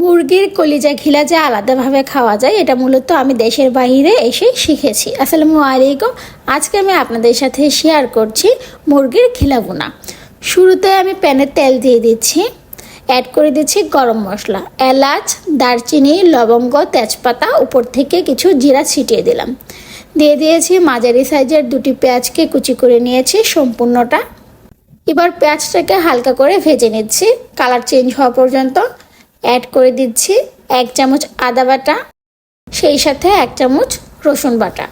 মুরগির কলিজা ঘিলা যে আলাদাভাবে খাওয়া যায়, এটা মূলত আমি দেশের বাইরে এসে শিখেছি। আসসালামু আলাইকুম। আজকে আমি আপনাদের সাথে শেয়ার করছি মুরগির ঘিলা বোনা শুরুতে আমি প্যানে তেল দিয়ে দিচ্ছি। অ্যাড করে দিচ্ছি গরম মশলা। এলাচ, দারচিনি, লবঙ্গ, তেজপাতা, উপর থেকে কিছু জিরা ছিটিয়ে দিলাম। দিয়ে দিয়েছি মাঝারি সাইজের দুটি পেঁয়াজকে কুচি করে নিয়েছি সম্পূর্ণটা। এবার পেঁয়াজটাকে হালকা করে ভেজে নিচ্ছি। কালার চেঞ্জ হওয়া পর্যন্ত অ্যাড করে দিচ্ছি এক চামচ আদা বাটা, সেই সাথে এক চামচ রসুন বাটা।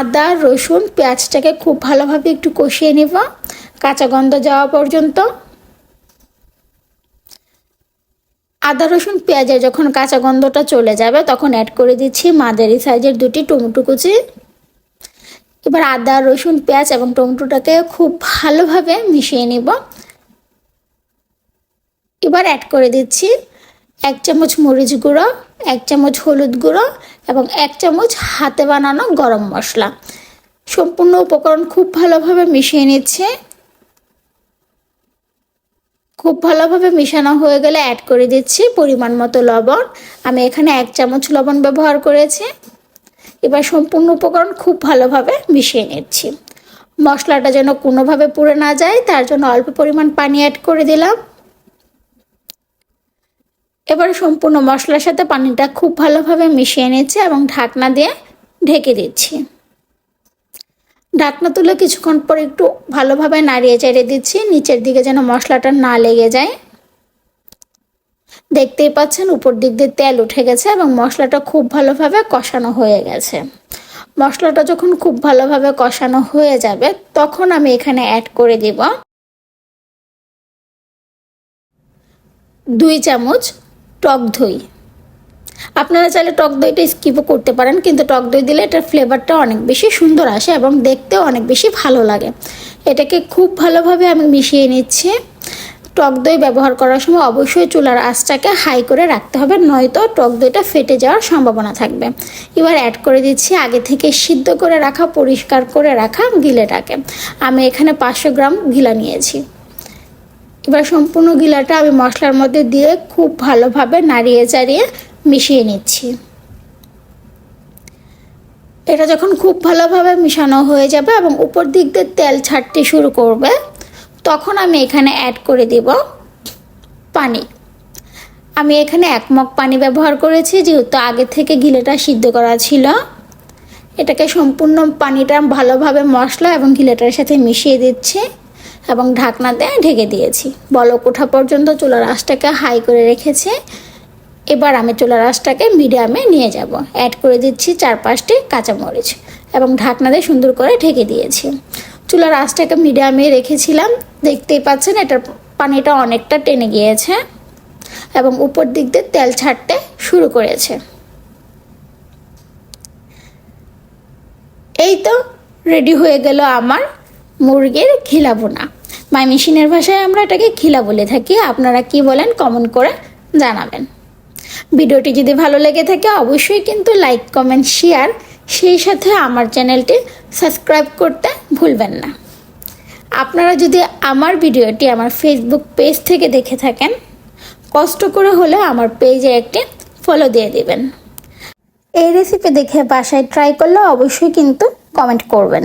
আদা, রসুন, পেঁয়াজটাকে খুব ভালোভাবে একটু কষিয়ে নেব, কাঁচা গন্ধ যাওয়া পর্যন্ত। আদা, রসুন, পেঁয়াজের যখন কাঁচা গন্ধটা চলে যাবে, তখন অ্যাড করে দিচ্ছি মাঝারি সাইজের দুটি টমেটো কুচি। এবার আদা, রসুন, পেঁয়াজ এবং টমেটোটাকে খুব ভালোভাবে মিশিয়ে নেব। এবার অ্যাড করে দিচ্ছি এক চামচ মরিচ গুঁড়ো, এক চামচ হলুদ গুঁড়ো এবং এক চামচ হাতে বানানো গরম মশলা। সম্পূর্ণ উপকরণ খুব ভালোভাবে মিশিয়ে নিচ্ছে। খুব ভালোভাবে মিশানো হয়ে গেলে অ্যাড করে দিচ্ছি পরিমাণ মতো লবণ। আমি এখানে এক চামচ লবণ ব্যবহার করেছি। এবার সম্পূর্ণ উপকরণ খুব ভালোভাবে মিশিয়ে নিচ্ছি। মশলাটা যেন কোনোভাবে পুড়ে না যায়, তার জন্য অল্প পরিমাণ পানি অ্যাড করে দিলাম। এবার সম্পূর্ণ মশলার সাথে পানিটা খুব ভালোভাবে মিশিয়ে নিচ্ছি এবং ঢাকনা দিয়ে ঢেকে দিচ্ছি। ঢাকনা তুলে কিছুক্ষণ পর একটু ভালোভাবে নাড়িয়ে চাড়িয়ে দিচ্ছি, নিচের দিকে যেন মশলাটা না লেগে যায়। দেখতেই পাচ্ছেন উপর দিক দিয়ে তেল উঠে গেছে এবং মশলাটা খুব ভালোভাবে কষানো হয়ে গেছে। মশলাটা যখন খুব ভালোভাবে কষানো হয়ে যাবে, তখন আমি এখানে অ্যাড করে দিব দুই চামচ টক দই। আপনারা চাইলে টক দইটা স্কিপও করতে পারেন, কিন্তু টক দই দিলে এটার ফ্লেভারটা অনেক বেশি সুন্দর আসে এবং দেখতেও অনেক বেশি ভালো লাগে। এটাকে খুব ভালোভাবে আমি মিশিয়ে নিচ্ছি। টক দই ব্যবহার করার সময় অবশ্যই চুলার আঁচটাকে হাই করে রাখতে হবে, নয়তো টক দইটা ফেটে যাওয়ার সম্ভাবনা থাকবে। এবার অ্যাড করে দিচ্ছি আগে থেকে সিদ্ধ করে রাখা, পরিষ্কার করে রাখা গিলেটাকে। আমি এখানে পাঁচশো গ্রাম গিলা নিয়েছি। এবার সম্পূর্ণ গিলাটা আমি মশলার মধ্যে দিয়ে খুব ভালোভাবে নাড়িয়ে চাড়িয়ে মিশিয়ে নিচ্ছি। এটা যখন খুব ভালোভাবে মিশানো হয়ে যাবে এবং উপর দিক দিয়ে তেল ছাড়তে শুরু করবে, তখন আমি এখানে অ্যাড করে দিব পানি। আমি এখানে এক মগ পানি ব্যবহার করেছি, যেহেতু আগে থেকে গিলেটা সিদ্ধ করা ছিল। এটাকে সম্পূর্ণ পানিটা ভালোভাবে মশলা এবং গিলেটার সাথে মিশিয়ে দিচ্ছি। এবং ঢাকনা দিয়ে ঢেকে দিয়েছি। বলক ওঠা পর্যন্ত চুলার আঁচটাকে হাই করে রেখেছে। এবার আমি চুলার আঁচটাকে মিডিয়ামে নিয়ে যাব। অ্যাড করে দিচ্ছি চার পাঁচটি কাঁচামরিচ এবং ঢাকনা দিয়ে সুন্দর করে ঢেকে দিয়েছি। চুলার আঁচটাকে মিডিয়ামে রেখেছিলাম। দেখতেই পাচ্ছেন এটার পানিটা অনেকটা টেনে গিয়েছে এবং উপর দিক দিয়ে তেল ছাড়তে শুরু করেছে। এই তো রেডি হয়ে গেল আমার মুরগির ঘিলা বোনা মাই মেশিনের ভাষায় আমরা এটাকে ঘিলা বলে থাকি। আপনারা কি বলেন কমেন্ট করে জানাবেন। ভিডিওটি যদি ভালো লেগে থাকে, অবশ্যই কিন্তু লাইক কমেন্ট শেয়ার সেই সাথে আমার চ্যানেলটি সাবস্ক্রাইব করতে ভুলবেন না। আপনারা যদি আমার ভিডিওটি আমার ফেসবুক পেজ থেকে দেখে থাকেন, কষ্ট করে হলে আমার পেজে একটি ফলো দিয়ে দিবেন। এই রেসিপি দেখে বাসায় ট্রাই করলে অবশ্যই কিন্তু কমেন্ট করবেন।